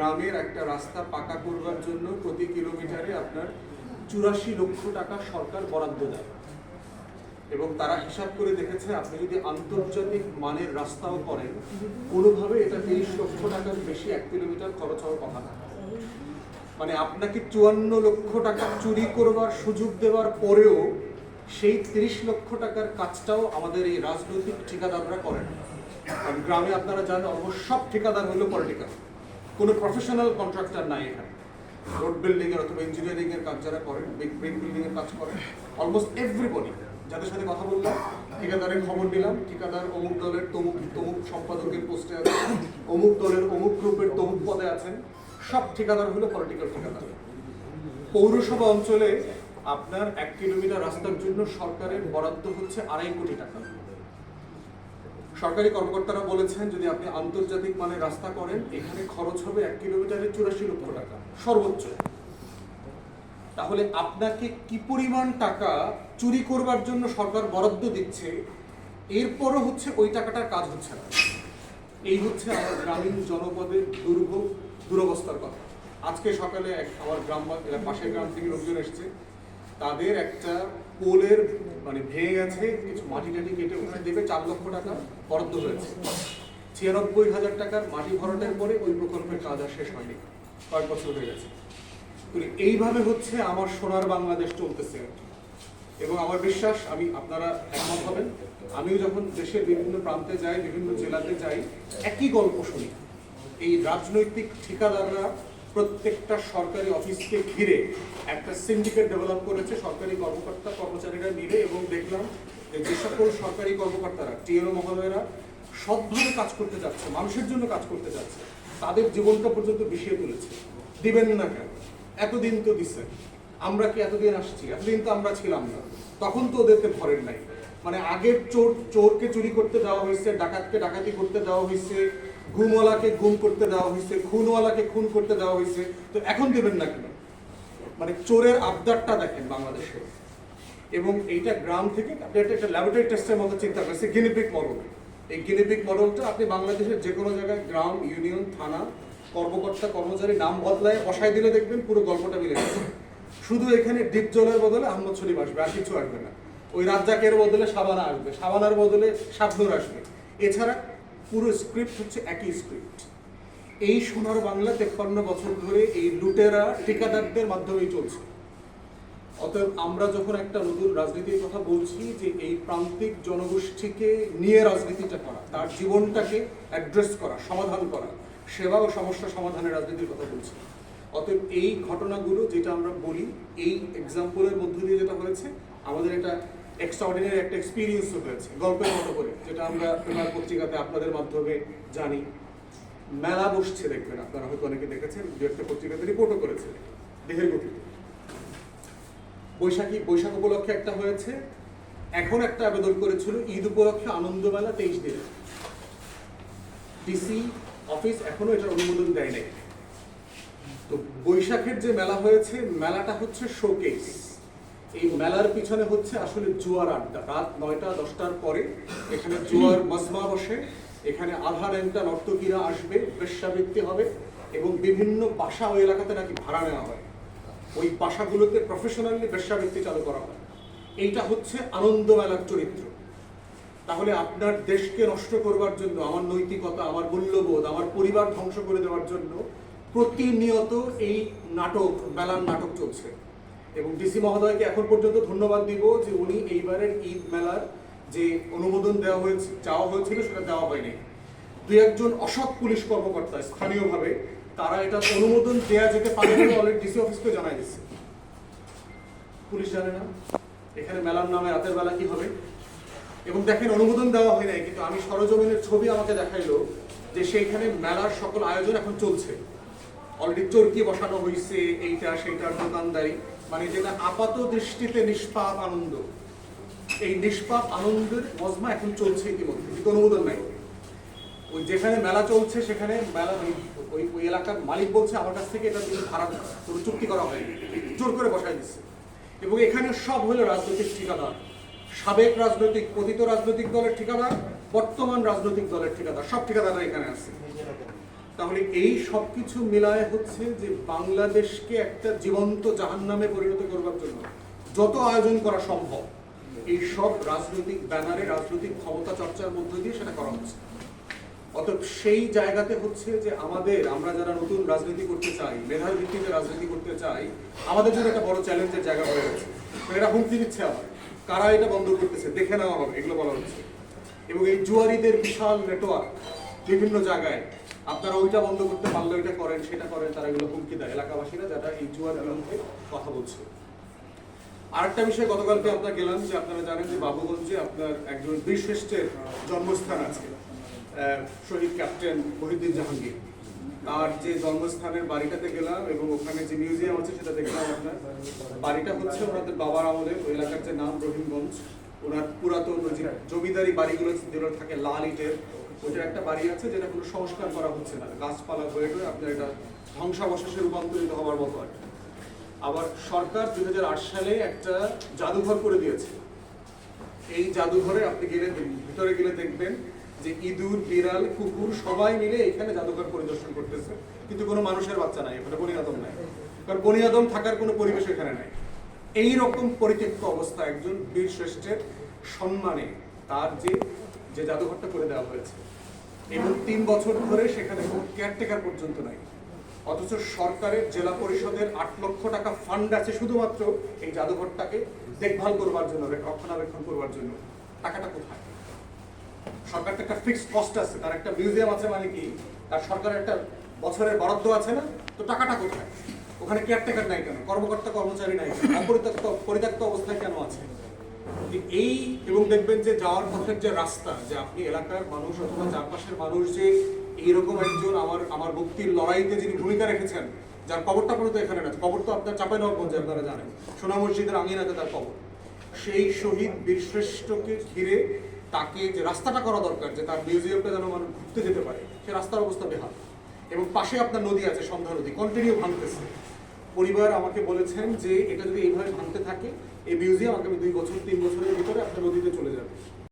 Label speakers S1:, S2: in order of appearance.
S1: গ্রামের একটা রাস্তা পাকা করবার জন্য প্রতি কিলোমিটারে আপনার চুরাশি লক্ষ টাকা সরকার বরাদ্দ দেয়। এবং তারা হিসাব করে দেখেছে, আপনি যদি আন্তর্জাতিক মানের রাস্তাও করেন, কোনোভাবে এটা তেইশ লক্ষ টাকার বেশি এক কিলোমিটার খরচ হওয়ার কথা না। মানে আপনাকে চুয়ান্ন লক্ষ টাকা চুরি করবার সুযোগ দেওয়ার পরেও সেই তিরিশ লক্ষ টাকার কাজটাও আমাদের এই রাজনৈতিক ঠিকাদাররা করেন কারণ গ্রামে আপনারা জানেন অবশ্য সব ঠিকাদার হলো পলিটিক্যাল কোনো প্রফেশনাল কন্ট্রাক্টর নাই এখানে। রোড বিল্ডিং এর অথবা ইঞ্জিনিয়ারিং এর কাজ যারা করেন বিগ ব্রিক বিল্ডিং এর কাজ করেন অলমোস্ট এভরিবডি যাদের সাথে কথা বললাম, ঠিকাদারের খবর নিলাম, ঠিকাদার অমুক দলের তমুক তমুক সম্পাদকের পোস্টে আছেন, অমুক দলের অমুক গ্রুপের তমুক পদে আছেন, সব ঠিকাদার হলো পলিটিক্যাল ঠিকাদার। পৌরসভা অঞ্চলে আপনার এক কিলোমিটার রাস্তার জন্য সরকারের বরাদ্দ হচ্ছে আড়াই কোটি টাকা। সরকারি কর্মকর্তারা বলেছেন, যদি আপনি আন্তর্জাতিক মানের রাস্তা করেন, এখানে খরচ হবে এক কিলোমিটারে চুরাশি লক্ষ টাকা, সর্বোচ্চ। তাহলে আপনাকে কি পরিমাণ টাকা চুরি করবার জন্য সরকার বরাদ্দ দিচ্ছে, এরপরও হচ্ছে ওই টাকাটার কাজ হচ্ছে না। এই হচ্ছে আমার গ্রামীণ জনপদের দুর্ভোগ দুরবস্থার কথা। আজকে সকালে এক আমার গ্রাম পাশের গ্রাম থেকে লোকজন এসছে। তাদের একটা পোলের মানে ভেঙে গেছে, কিছু মাটি টাটি কেটে ওখানে দেবে চার লক্ষ টাকা বরাদ্দ হয়েছে। ছিয়ানব্বই হাজার টাকার মাটি ভরাটের পরে ওই প্রকল্পের কাজ আর শেষ হয়নি, কয়েক বছর হয়ে গেছে। তো এইভাবে হচ্ছে আমার সোনার বাংলাদেশ চলতেছে এবং আমার বিশ্বাস, আমি, আপনারা একমত হবেন, আমিও যখন দেশের বিভিন্ন প্রান্তে যাই, বিভিন্ন জেলাতে যাই, একই গল্প শুনি। এই রাজনৈতিক ঠিকাদাররা প্রত্যেকটা সরকারি অফিসকে ঘিরে একটা সিন্ডিকেট ডেভেলপ করেছে, সরকারি কর্মকর্তা কর্মচারীরা মিলে এবং দেখলাম যে সকল সরকারি কর্মকর্তারা টিএনও মহোদয়েরা সৎভাবে কাজ করতে যাচ্ছে, মানুষের জন্য কাজ করতে যাচ্ছে, তাদের জীবনটা পর্যন্ত বিষিয়ে তুলেছে। দিবেন না কেন? এতদিন তো দিচ্ছেন আমরা কি এতদিন আসছি? এতদিন তো আমরা ছিলাম না। তখন তো ওদেরকে ধরেন নাই। মানে আগের চোর, চোরকে চুরি করতে দেওয়া হয়েছে, ডাকাতকে ডাকাতি করতে দেওয়া হয়েছে গুমওয়ালাকে গুম করতে দেওয়া হয়েছে, খুনওয়ালাকে খুন করতে দেওয়া হয়েছে। তো এখন দেবেন না কেন? মানে চোরের আবদারটা দেখেন বাংলাদেশে। এবং এইটা গ্রাম থেকে, আপনি একটা ল্যাবরেটরি টেস্টের মতো চিন্তা করেছে গিনিপিক মডেল এই গিনিপিক মডেলটা আপনি বাংলাদেশের যে কোনো জায়গায়, গ্রাম ইউনিয়ন থানা, কর্মকর্তা, কর্মচারী, নাম বদলায় বসায় দিলে দেখবেন পুরো গল্পটা মিলে যাচ্ছে শুধু এখানে ডিপ জলের বদলে আহমদ শরীফ আসবে, আর কিছু আসবে না। ওই রাজ্জাকের বদলে সাবানা আসবে সাবানার বদলে শাবনুর আসবে। এছাড়া পুরো স্ক্রিপ্ট হচ্ছে একই স্ক্রিপ্ট এই সোনার বাংলা তেপ্পান্ন বছর ধরে এই লুটেরা, ঠিকাদারদের মাধ্যমেই চলছে। অতএব আমরা যখন একটা নতুন রাজনীতির কথা বলছি যে এই প্রান্তিক জনগোষ্ঠীকে নিয়ে রাজনীতিটা করা, তার জীবনটাকে অ্যাড্রেস করা, সমাধান করা, সেবা ও সমস্যা সমাধানের রাজনীতির কথা বলছি। অতএব এই ঘটনাগুলো যেটা আমরা বলি, এই এক্সাম্পলের মধ্য দিয়ে যেটা হয়েছে, আমাদের এটা এক্সট্রাঅর্ডিনারি একটা এক্সপিরিয়েন্স হয়েছে, গল্পের মতো করে, যেটা আমরা পেপার পত্রিকাতে আপনাদের মাধ্যমে জানি। মেলা বসছে দেখবেন, আপনারা হয়তো অনেকে দেখেছেন, দু একটা পত্রিকাতে রিপোর্টও করেছে দেহের গতিতে। বৈশাখী, বৈশাখ উপলক্ষে একটা হয়েছে, এখন একটা আবেদন করেছিল, ঈদ উপলক্ষে আনন্দ মেলা তেইশ দিনে। ডিসি অফিস এখনও এটার অনুমোদন দেয় নাই। তো বৈশাখের যে মেলা হয়েছে, মেলাটা হচ্ছে শোকেস এই মেলার পিছনে হচ্ছে আসলে জুয়ার আড্ডা। রাত নয়টা, দশটার পরে এখানে জুয়ার মজমা বসে। এখানে আধা ন্যাংটা নর্তকীরা আসবে, বেশ্যাবৃত্তি হবে এবং বিভিন্ন বাসা ওই এলাকাতে নাকি ভাড়া নেওয়া হয়। ওই বাসাগুলোতে প্রফেশনালি বেশ্যাবৃত্তি চালু করা হয়। এইটা হচ্ছে আনন্দ মেলার চরিত্র। তাহলে আপনার দেশকে নষ্ট করবার জন্য, আমার নৈতিকতা, আমার মূল্যবোধ, আমার পরিবার ধ্বংস করে দেওয়ার জন্য প্রতিনিয়ত এই নাটক, মেলার নাটক চলছে। এবং ডিসি মহোদয়কে এখন পর্যন্ত ধন্যবাদ দিব যে উনি এইবারের ঈদ মেলার যে অনুমোদন দেওয়া হয়েছে, চাওয়া হয়েছিল, সেটা দেওয়া হয়নি। দুই একজন অসৎ পুলিশ কর্মকর্তা স্থানীয়ভাবে, তারা এটা অনুমোদন দেওয়া যেতে পারে বলে অলরেডি ডিসি অফিসকে জানাই দিচ্ছে। পুলিশ জানে না। এখানে মেলার নামে রাতের বেলা কি হবে? এবং দেখেন, অনুমোদন দেওয়া হয় নাই, কিন্তু আমি সরজমিনের ছবি আমাকে দেখাইলো যে সেইখানে মেলার সকল আয়োজন এখন চলছে। অলরেডি চরকি বসানো হয়েছে এইটা, সেইটার দোকানদারি। মানে যেটা আপাত দৃষ্টিতে নিষ্পাপ আনন্দ। এই নিষ্পাপ আনন্দের মজমা এখন চলছে ইতিমধ্যে, কিন্তু অনুমোদন নাই। ওই যেখানে মেলা চলছে, সেখানে মেলা ওই- ওই এলাকার মালিক বলছে, আমার কাছ থেকে এটা ভাড়া কোনো চুক্তি করা হয়নি। জোর করে বসাই দিচ্ছে। এবং এখানে সব হলো রাজনৈতিক ঠিকাদার। সাবেক রাজনৈতিক, পতিত রাজনৈতিক দলের ঠিকাদার, বর্তমান রাজনৈতিক দলের ঠিকাদার, সব ঠিকাদাররা এখানে আছে। তাহলে এই সব কিছু মিলায় হচ্ছে যে বাংলাদেশকে একটা জীবন্ত জাহান্নামে পরিণত করবার জন্য যত আয়োজন করা সম্ভব, এই সব রাজনৈতিক ব্যানারে রাজনৈতিক ক্ষমতা চর্চার মধ্য দিয়ে সেটা করা হচ্ছে। অতএব সেই জায়গাতে হচ্ছে যে আমাদের, আমরা যারা নতুন রাজনীতি করতে চাই মেধার ভিত্তিতে রাজনীতি করতে চাই, আমাদের জন্য একটা বড় চ্যালেঞ্জের জায়গা হয়ে গেছে। এরা হুমকি দিচ্ছে আবার কারা এটা বন্ধ করতেছে? দেখে নেওয়া হবে এগুলো বলা হচ্ছে। এবং এই জুয়ারিদের বিশাল নেটওয়ার্ক বিভিন্ন জায়গায় আপনারা ওইটা বন্ধ করতে পারলে ওইটা করেন, সেটা করেন, তারা এগুলো হুমকি দেয়। এলাকাবাসীরা যারা এই জুয়ার বিরুদ্ধে কথা বলছে। আরেকটা বিষয়, গতকালকে আপনার গেলাম যে আপনারা জানেন যে বাবুগঞ্জে আপনার একজন বীরশ্রেষ্ঠের জন্মস্থান আছে। শহীদ ক্যাপ্টেন মহিউদ্দিন জাহাঙ্গীর। তার যে জন্মস্থানের বাড়িটাতে গেলাম এবং ওখানে যে মিউজিয়াম আছে সেটা দেখলাম আপনার। বাড়িটা হচ্ছে ওনাদের বাবার আমলে, ওই এলাকার যে নাম রহিমগঞ্জ। ওনার পুরাতন জমিদারি বাড়িগুলো যেগুলো থাকে লাল ইটের ওইটার একটা বাড়ি আছে যেটা কোনো সংস্কার করা হচ্ছে না। গাছপালা হয়ে হয়ে আপনার এটা ধ্বংসাবশেষে রূপান্তরিত হওয়ার মতো আর আবার সরকার দুই সালে একটা জাদুঘর করে দিয়েছে। এই জাদুঘরে আপনি গেলে ভিতরে গেলে দেখবেন যে ইঁদুর, বিড়াল, কুকুর সবাই মিলে এখানে জাদুঘর পরিদর্শন করতেছে। কিন্তু কোনো মানুষের বাচ্চা নাই এখানে বনিয়াদম নাই। কারণ বনিয়াদম থাকার কোনো পরিবেশ এখানে নাই। এই রকম পরিত্যক্ত অবস্থা একজন বীর শ্রেষ্ঠের সম্মানে তার যে যে জাদুঘরটা করে দেওয়া হয়েছে। এবং তিন বছর ধরে সেখানে কোনো কেয়ারটেকার পর্যন্ত নাই। অথচ সরকারের জেলা পরিষদের আট লক্ষ টাকা ফান্ড আছে শুধুমাত্র এই জাদুঘরটাকে দেখভাল করবার জন্য রক্ষণাবেক্ষণ করবার জন্য। টাকাটা কোথায়? সরকার একটা ফিক্সড কস্ট আছে, তার একটা মিউজিয়াম আছে মানে কি? তার সরকারের একটা বছরের বরাদ্দ আছে না? তো টাকাটা কোথায়? ওখানে কেয়ারটেকার নাই কেন? কর্মকর্তা কর্মচারী নাই কেন? পরিত্যক্ত অবস্থায় কেন আছে? এই এবং দেখবেন যে যাওয়ার পথের যে রাস্তা, যে আপনি এলাকার মানুষ অথবা চারপাশের মানুষ যে এইরকম একজন আমার আমার মুক্তির লড়াইতে যিনি ভূমিকা রেখেছেন, যার কবরটা পর্যন্ত এখানে না, কবর তো আপনার চাপাই নবাবগঞ্জে আপনারা জানেন, সোনা মসজিদের আঙিনাতে তার কবর। সেই শহীদ বীরশ্রেষ্ঠকে ঘিরে তাকে যে রাস্তাটা করা দরকার, যে তার মিউজিয়ামটা যেন মানুষ ঘুরতে যেতে পারে, সে রাস্তার অবস্থা বেহাল। এবং পাশে আপনার নদী আছে, সন্ধ্যা নদী কন্টিনিউ ভাঙতেছে। পরিবার আমাকে বলেছেন যে এটা যদি এইভাবে ভাঙতে থাকে এই মিউজিয়াম আগামী দুই বছর তিন বছরের ভিতরে আপনার নদীতে চলে যাবে।